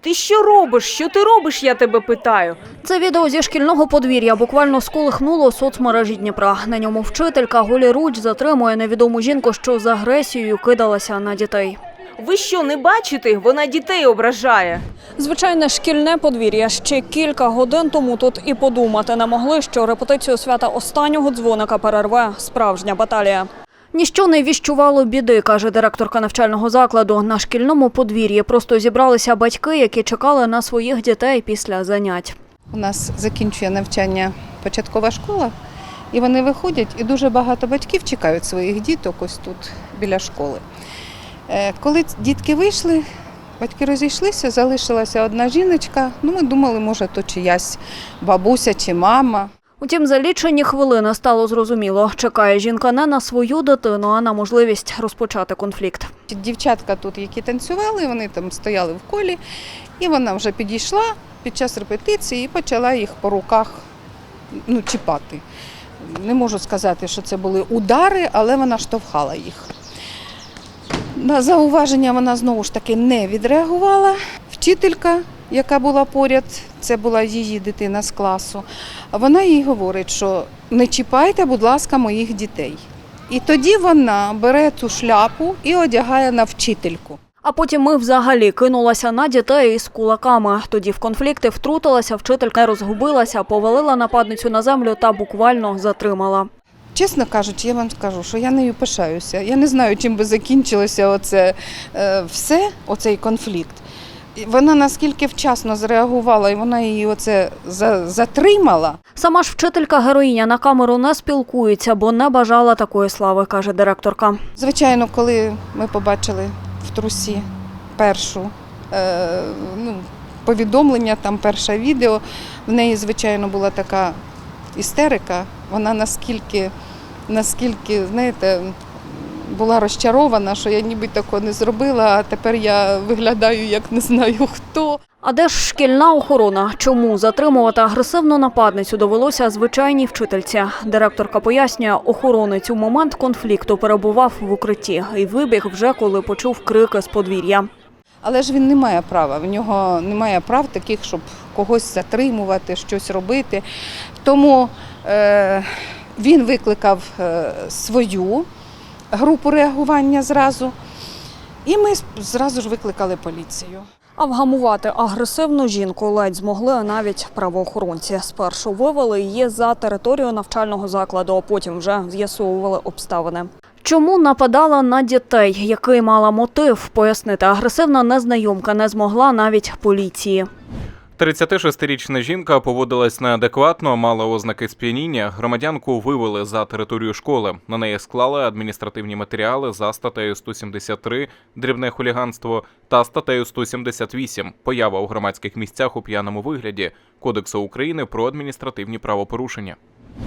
Ти що робиш? Що ти робиш? Я тебе питаю. Це відео зі шкільного подвір'я буквально сколихнуло соцмережі Дніпра. На ньому вчителька голіруч затримує невідому жінку, що з агресією кидалася на дітей. Ви що не бачите? Вона дітей ображає. Звичайне шкільне подвір'я. Ще кілька годин тому тут і подумати не могли, що репетицію свята останнього дзвоника перерве справжня баталія. Ніщо не віщувало біди, каже директорка навчального закладу. На шкільному подвір'ї просто зібралися батьки, які чекали на своїх дітей після занять. У нас закінчує навчання початкова школа, і вони виходять, і дуже багато батьків чекають своїх діток ось тут біля школи. Е, Коли дітки вийшли, батьки розійшлися, залишилася одна жіночка. Ну, ми думали, може, то чиясь бабуся чи мама. Утім, за лічені хвилини стало зрозуміло, чекає жінка не на свою дитину, а на можливість розпочати конфлікт. Дівчатка тут, які танцювали, вони там стояли в колі, і вона вже підійшла під час репетиції і почала їх по руках ну, чіпати. Не можу сказати, що це були удари, але вона штовхала їх. На зауваження вона знову ж таки не відреагувала. Вчителька, яка була поряд, це була її дитина з класу, вона їй говорить, що не чіпайте, будь ласка, моїх дітей. І тоді вона бере цю шляпу і одягає на вчительку. А потім ми взагалі кинулася на дітей із кулаками. Тоді в конфлікти втрутилася, вчителька розгубилася, повалила нападницю на землю та буквально затримала. Чесно кажучи, я вам скажу, що я нею пишаюся. Я не знаю, чим би закінчилося оце е, все, оцей конфлікт. Вона наскільки вчасно зреагувала, і вона її оце затримала. Сама ж вчителька героїня на камеру не спілкується, бо не бажала такої слави, каже директорка. Звичайно, коли ми побачили в трусі першу е, ну, повідомлення, там перше відео, в неї, звичайно, була така істерика. Вона наскільки, наскільки, знаєте, була розчарована, що я ніби такого не зробила, а тепер я виглядаю як не знаю хто. А де ж шкільна охорона? Чому затримувати агресивну нападницю довелося звичайній вчительці? Директорка пояснює, охоронець у момент конфлікту перебував в укритті і вибіг вже коли почув крики з подвір'я. Але ж він не має права. В нього немає прав таких, щоб когось затримувати, щось робити. Тому е, він викликав е, свою групу реагування зразу, і ми зразу ж викликали поліцію. А вгамувати агресивну жінку ледь змогли навіть правоохоронці. Спершу вивели її за територію навчального закладу, а потім вже з'ясовували обставини. Чому нападала на дітей? Який мала мотив? Пояснити агресивна незнайомка не змогла навіть поліції. 36-річна жінка поводилась неадекватно, мала ознаки сп'яніння. Громадянку вивели за територію школи. На неї склали адміністративні матеріали за статтею 173 дрібне хуліганство та статтею 178 поява у громадських місцях у п'яному вигляді Кодексу України про адміністративні правопорушення.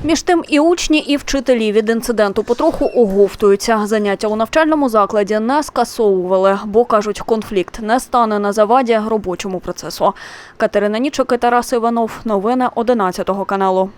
Між тим і учні, і вчителі від інциденту потроху оговтуються. Заняття у навчальному закладі не скасовували, бо кажуть, конфлікт не стане на заваді робочому процесу. Катерина Нічок і Тарас Іванов. Новини 11 каналу.